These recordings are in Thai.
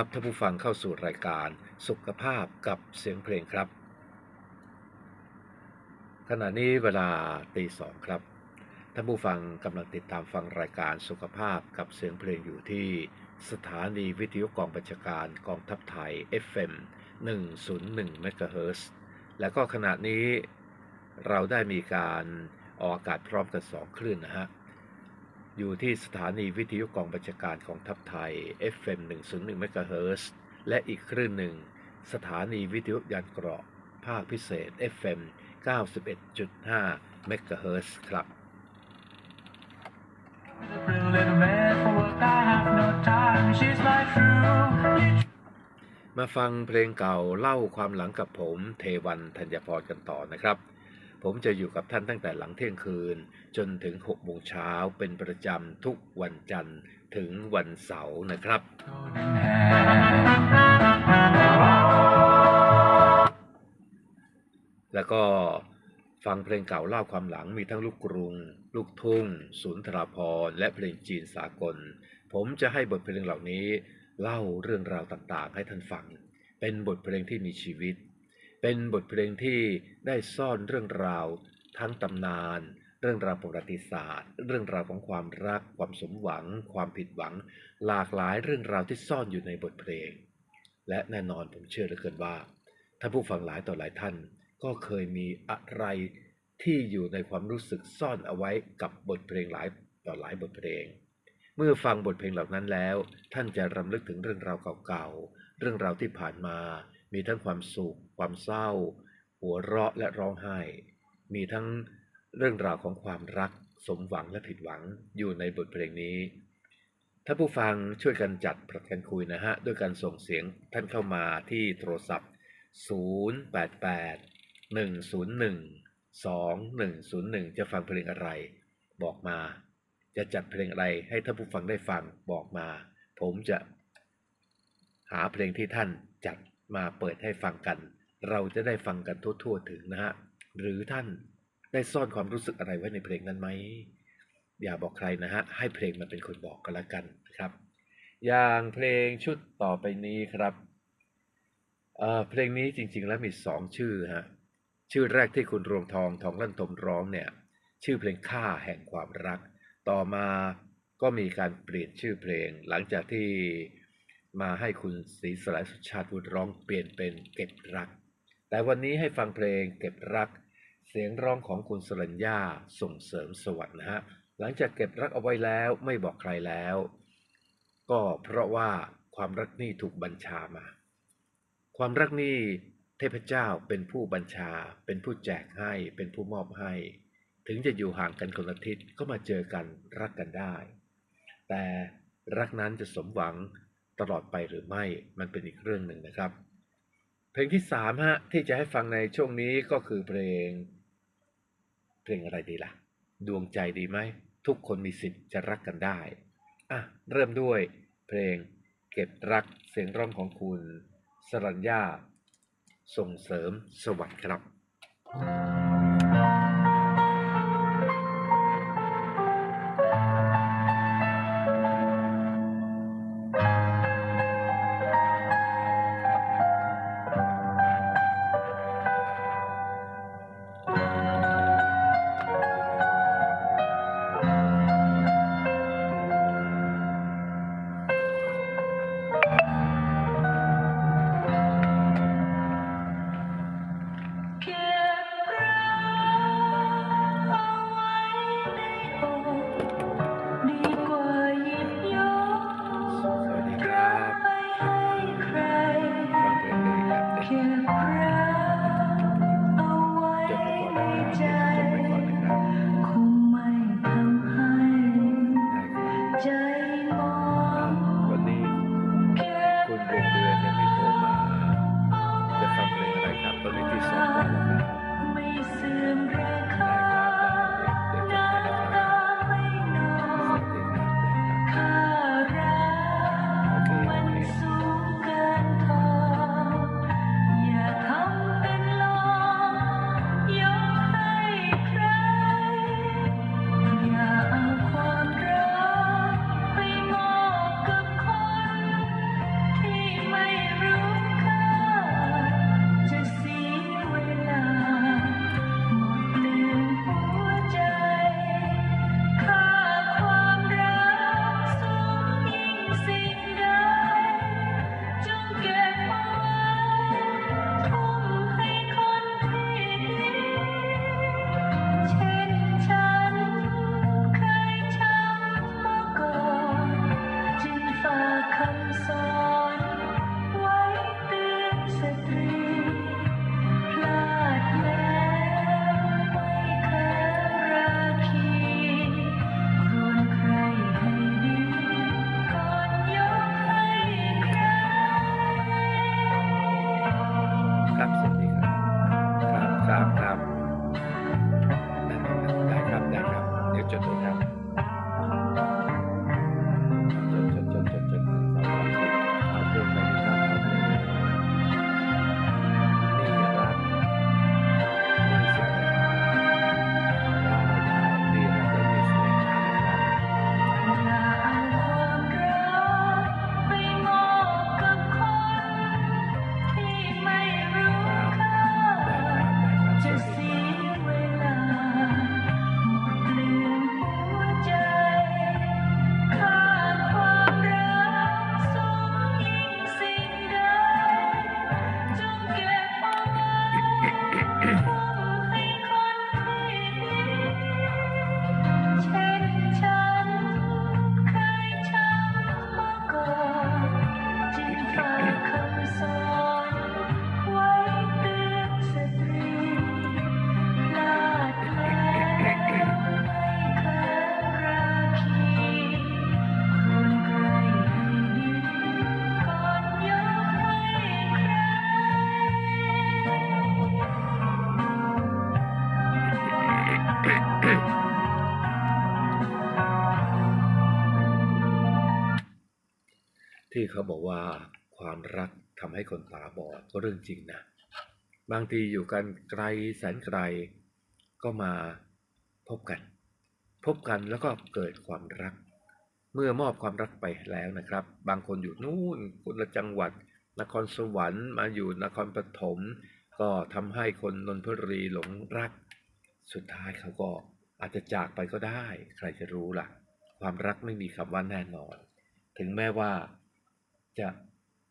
รับท่านผู้ฟังเข้าสู่รายการสุขภาพกับเสียงเพลงครับ ขณะนี้เวลาตีสองครับ ท่านผู้ฟังกำลังติดตามฟังรายการสุขภาพกับเสียงเพลงอยู่ที่สถานีวิทยุกองบัญชาการกองทัพไทย FM 101 MHz และก็ขณะนี้เราได้มีการออกอากาศพร้อมกันสองคลื่นนะฮะ อยู่ที่สถานีวิทยุกองบัญชาการของทัพไทย FM 101 MHz และอีกคลื่นหนึ่ง สถานีวิทยุยานเกราะ ภาคพิเศษ FM 91.5 MHz ครับ มาฟังเพลงเก่าเล่าความหลังกับผมเทวันธัญพรกันต่อนะครับ ผมจะอยู่กับท่านตั้งแต่หลังเที่ยงคืน จนถึง6โมงเช้าเป็นประจำทุกวันจันทร์ถึงวันเสาร์นะครับ แล้วก็ฟังเพลงเก่าเล่าความหลังมีทั้งลูกกรุง ลูกทุ่ง สุนทราพรและเพลงจีนสากล ผมจะให้บทเพลงเหล่านี้เล่าเรื่องราวต่างๆ ให้ท่านฟัง เป็นบทเพลงที่มีชีวิต เป็นบทเพลงที่ได้ซ่อนเรื่องราว ทั้งตำนาน เรื่องราวประวัติศาสตร์ เรื่องราวของความรัก ความสมหวัง ความผิดหวัง หลากหลายเรื่องราวที่ซ่อนอยู่ในบทเพลง และแน่นอนผมเชื่อเหลือเกินว่าท่านผู้ฟังหลายต่อหลายท่าน ก็เคยมีอะไรที่อยู่ในความรู้สึกซ่อนเอาไว้กับบทเพลงหลายต่อหลายบทเพลง เมื่อฟังบทเพลงเหล่านั้นแล้ว ท่านจะรำลึกถึงเรื่องราวเก่าๆ เรื่องราวที่ผ่านมา มีทั้งความสุข ความเศร้า หัวเราะและร้องไห้ มีทั้งเรื่องราวของความรักสมหวังและผิดหวังอยู่ในบทเพลงนี้ถ้าผู้ฟังช่วยกันจัดประกันคุยนะฮะ ด้วยการส่งเสียงท่านเข้ามาที่โทรศัพท์ 088 101 2101 จะฟังเพลงอะไร บอกมา จะจัดเพลงอะไรให้ท่านผู้ฟังได้ฟังบอกมา ผมจะหาเพลงที่ท่านจัดมาเปิดให้ฟังกัน เราจะได้ฟังกันทั่วๆถึงนะฮะหรือท่านได้ซ่อนความรู้สึกอะไรไว้ในเพลงนั้นไหมอย่าบอกใครนะฮะให้เพลงมันเป็นคนบอกกันละกันนะครับ อย่างเพลงชุดต่อไปนี้ครับเอ่อเพลงนี้จริงๆ แล้วมีสองชื่อฮะชื่อแรกที่คุณรวงทองทองลั่นทมร้องเนี่ยชื่อเพลงค่าแห่งความรัก ต่อมาก็มีการเปลี่ยนชื่อเพลง หลังจากที่มาให้คุณศรีสลายสุชาติบุตรร้องเปลี่ยนเป็นเก็บรัก แต่วันนี้ให้ฟังเพลงเก็บรัก เสียงร้องของคุณสรัญญาส่งเสริมสวัสดนะฮะ หลังจากเก็บรักเอาไว้แล้วไม่บอกใครแล้ว ก็เพราะว่าความรักนี่ถูกบัญชามา ความรักนี่เทพเจ้าเป็นผู้บัญชา เป็นผู้แจกให้ เป็นผู้มอบให้ ถึงจะอยู่ห่างกันคนละทิศก็มาเจอกันรักกันได้ แต่รักนั้นจะสมหวังตลอดไปหรือไม่มันเป็นอีกเรื่องหนึ่งนะครับ เพลงที่สามฮะที่จะให้ฟังในช่วงนี้ก็คือเพลง เพลงอะไรดีล่ะ ดวงใจดีไหม ทุกคนมีสิทธิ์จะรักกันได้ อะ เริ่มด้วยเพลงเก็บรักเสียงร้องของคุณสรัญญาส่งเสริมสวัสดิ์ครับเก็ said ที่เขาบอกว่าความรักทำให้คนตาบอดก็เรื่องจริงนะ บางทีอยู่กันไกลแสนไกลก็มาพบกัน พบกันแล้วก็เกิดความรัก เมื่อมอบความรักไปแล้วนะครับ บางคนอยู่นู่นคนละจังหวัด นครสวรรค์มาอยู่นครปฐมก็ทำให้คนนนทบุรีหลงรัก สุดท้ายเขาก็อาจจะจากไปก็ได้ ใครจะรู้ล่ะ ความรักไม่มีคำว่าแน่นอน ถึงแม้ว่า จะ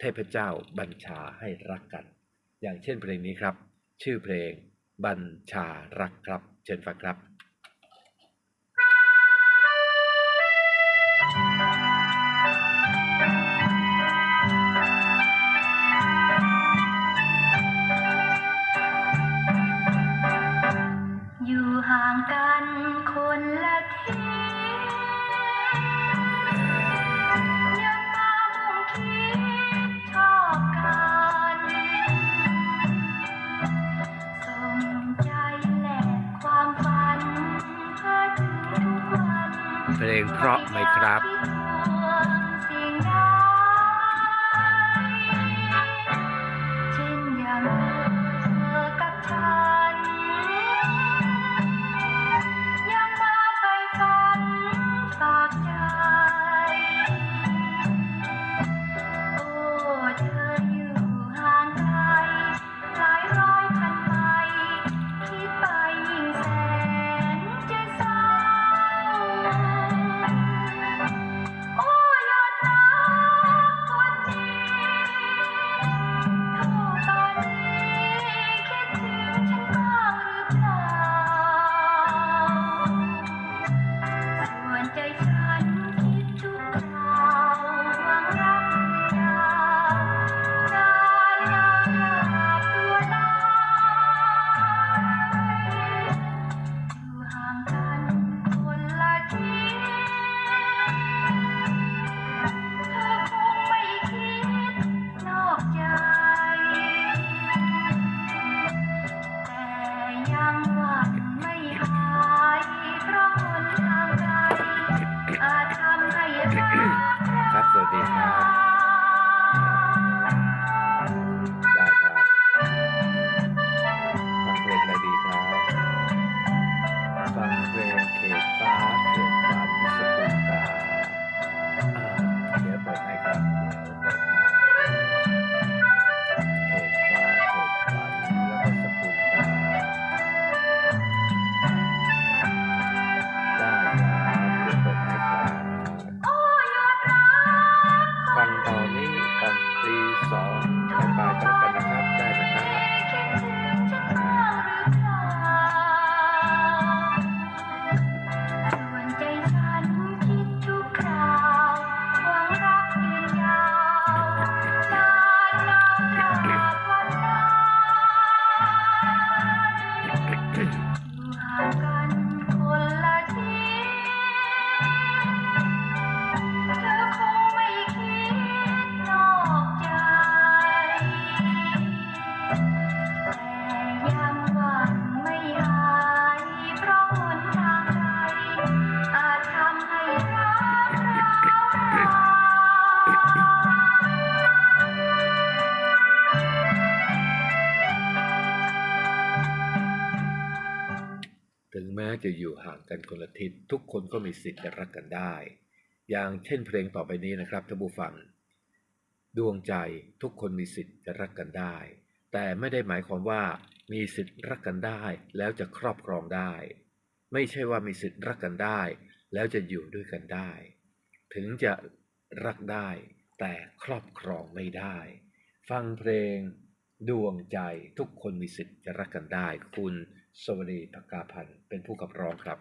เทพเจ้าบัญชาให้รักกัน อย่างเช่นเพลงนี้ครับ ชื่อเพลงบัญชารักครับ เชิญฟังครับอยู่ ไหมครับ จะอยู่ห่างกันคนละทิศทุกคนก็มีสิทธิ์จะรักกันได้ อย่างเช่นเพลงต่อไปนี้นะครับท่านผู้ฟัง ดวงใจทุกคนมีสิทธิ์จะรักกันได้ แต่ไม่ได้หมายความว่ามีสิทธิ์รักกันได้ แล้วจะครอบครองได้ ไม่ใช่ว่ามีสิทธิ์รักกันได้ แล้วจะอยู่ด้วยกันได้ ถึงจะรักได้ แต่ครอบครองไม่ได้ ฟังเพลง ดวงใจทุกคนมีสิทธิ์จะรักกันได้คุณ สวรีภกาพันธ์เป็นผู้ขับร้องครับ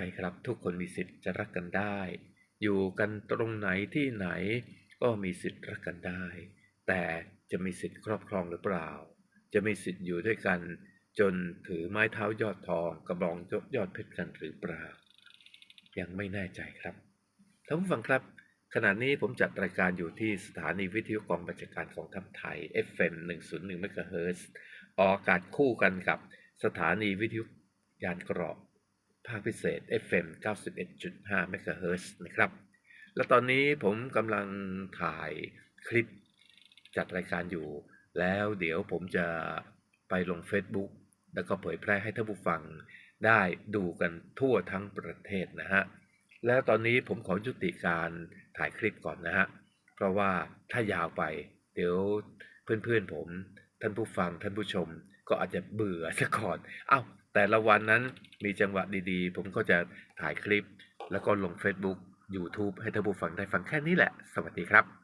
ช่ครับทุกคนมีสิทธิ์จะรักกันได้ อยู่กันตรงไหนที่ไหนก็มีสิทธิ์รักกันได้ แต่จะมีสิทธิ์ครอบครองหรือเปล่า จะมีสิทธิ์อยู่ด้วยกัน จนถือไม้เท้ายอดทองกระบองยอดเพชรกันหรือเปล่า ยังไม่แน่ใจครับท่านผู้ฟังครับขณะนี้ผมจัดรายการอยู่ที่สถานีวิทยุกองบัญชาการของทัพไทย FM 101 MHz ออกอากาศคู่กันกับสถานีวิทยุยานเกราะ ภาคพิเศษ FM 91.5 MHz นะครับ และตอนนี้ผมกำลังถ่ายคลิปจัดรายการอยู่ แล้วเดี๋ยวผมจะไปลง Facebook แล้วก็เผยแพร่ให้ท่านผู้ฟังได้ดูกันทั่วทั้งประเทศนะฮะ แล้วตอนนี้ผมขอยุติการถ่ายคลิปก่อนนะฮะ เพราะว่าถ้ายาวไป เดี๋ยวเพื่อนๆผม ท่านผู้ฟังท่านผู้ชมก็อาจจะเบื่อซะก่อน เอ้า แต่ละวันนั้นมีจังหวะดีๆ ผมก็จะถ่ายคลิป แล้วก็ลง Facebook YouTube ให้ท่านผู้ฟังได้ฟังแค่นี้แหละ สวัสดีครับ